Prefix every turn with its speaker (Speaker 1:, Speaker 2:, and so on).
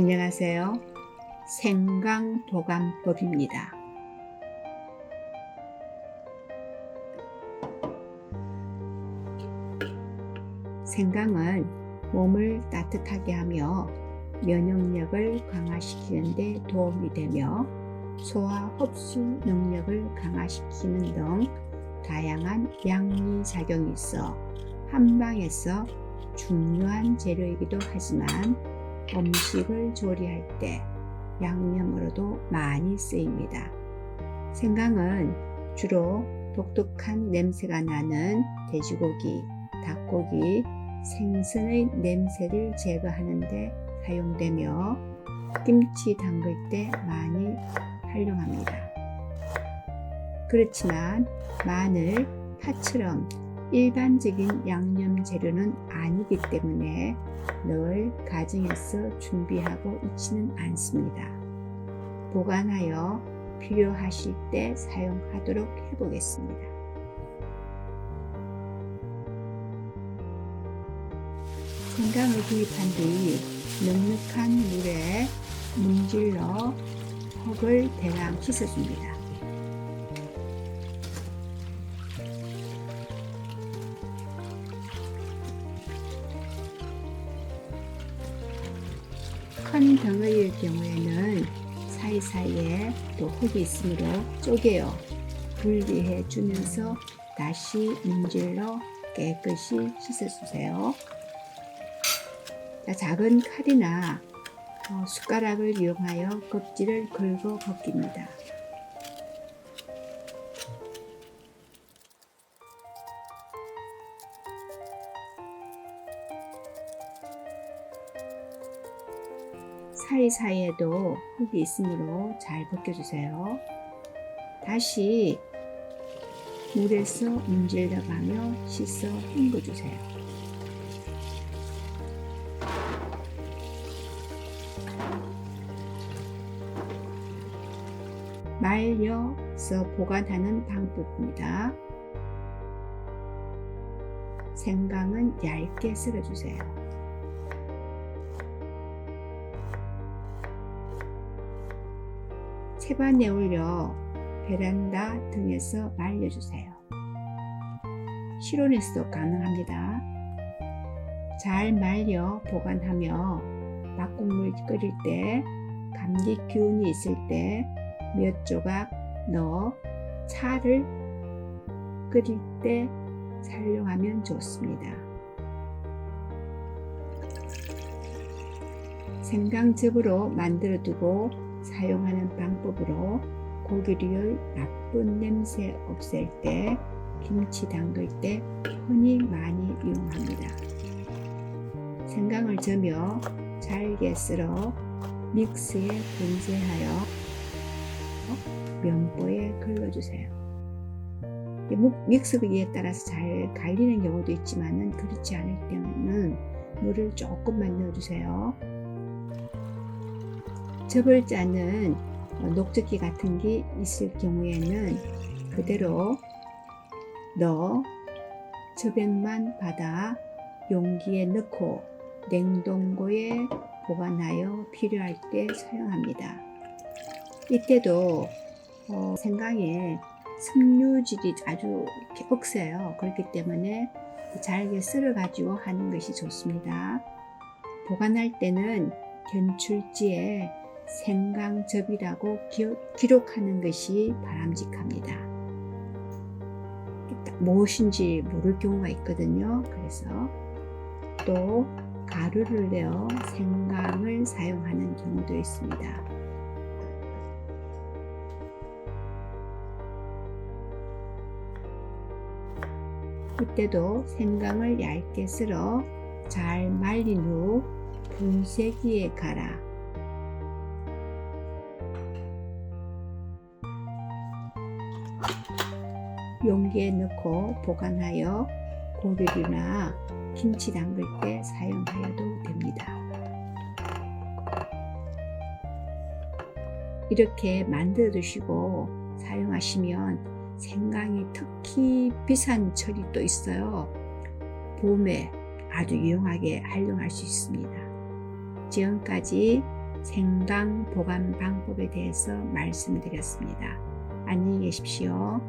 Speaker 1: 안녕하세요. 생강보관법입니다. 생강은 몸을 따뜻하게 하며 면역력을 강화시키는 데 도움이 되며 소화 흡수 능력을 강화시키는 등 다양한 양리 작용이 있어 한방에서 중요한 재료이기도 하지만 음식을 조리할 때 양념으로도 많이 쓰입니다. 생강은 주로 독특한 냄새가 나는 돼지고기, 닭고기, 생선의 냄새를 제거하는데 사용되며 김치 담글 때 많이 활용합니다. 그렇지만 마늘, 파처럼 일반적인 양념 재료는 아니기 때문에 늘 가정에서 준비하고 있지는 않습니다. 보관하여 필요하실 때 사용하도록 해보겠습니다. 생강을 구입한 뒤 넉넉한 물에 문질러 흙을 대강 씻어줍니다. 큰 덩어리일 경우에는 사이사이에 또 흙이 있으므로 쪼개어 분리해 주면서 다시 문질러 깨끗이 씻어주세요. 자, 작은 칼이나 어, 숟가락을 이용하여 껍질을 긁어 벗깁니다. 사이사이에도 흙이 있으므로 잘 벗겨주세요. 다시 물에서 문질러가며 씻어 헹궈주세요. 말려서 보관하는 방법입니다. 생강은 얇게 썰어주세요. 채반에 올려 베란다 등에서 말려주세요. 실온에서도 가능합니다. 잘 말려 보관하며 막국물 끓일 때 감기 기운이 있을 때 몇 조각 넣어 차를 끓일 때 사용하면 좋습니다. 생강즙으로 만들어 두고 사용하는 방법으로 고기류의 나쁜 냄새 없앨 때 김치 담글 때 흔히 많이 이용합니다. 생강을 저며 잘게 썰어 믹스에 분쇄하여 면보에 긁어주세요. 믹스기에 따라서 잘 갈리는 경우도 있지만 그렇지 않을 때는 물을 조금만 넣어주세요. 접을 짜는 녹즙기 같은 게 있을 경우에는 그대로 넣어 저백만 받아 용기에 넣고 냉동고에 보관하여 필요할 때 사용합니다. 이때도 어, 생강에 섬유질이 아주 억세요. 그렇기 때문에 잘게 썰어 가지고 하는 것이 좋습니다. 보관할 때는 견출지에 생강즙이라고 기록하는 것이 바람직합니다. 무엇인지 모를 경우가 있거든요. 그래서 또 가루를 내어 생강을 사용하는 경우도 있습니다. 이때도 생강을 얇게 썰어 잘 말린 후 분쇄기에 갈아 용기에 넣고 보관하여 고기류나 김치 담글 때 사용하여도 됩니다. 이렇게 만들어 두시고 사용하시면 생강이 특히 비싼 철이 또 있어요. 봄에 아주 유용하게 활용할 수 있습니다. 지금까지 생강 보관 방법에 대해서 말씀드렸습니다. 안녕히 계십시오.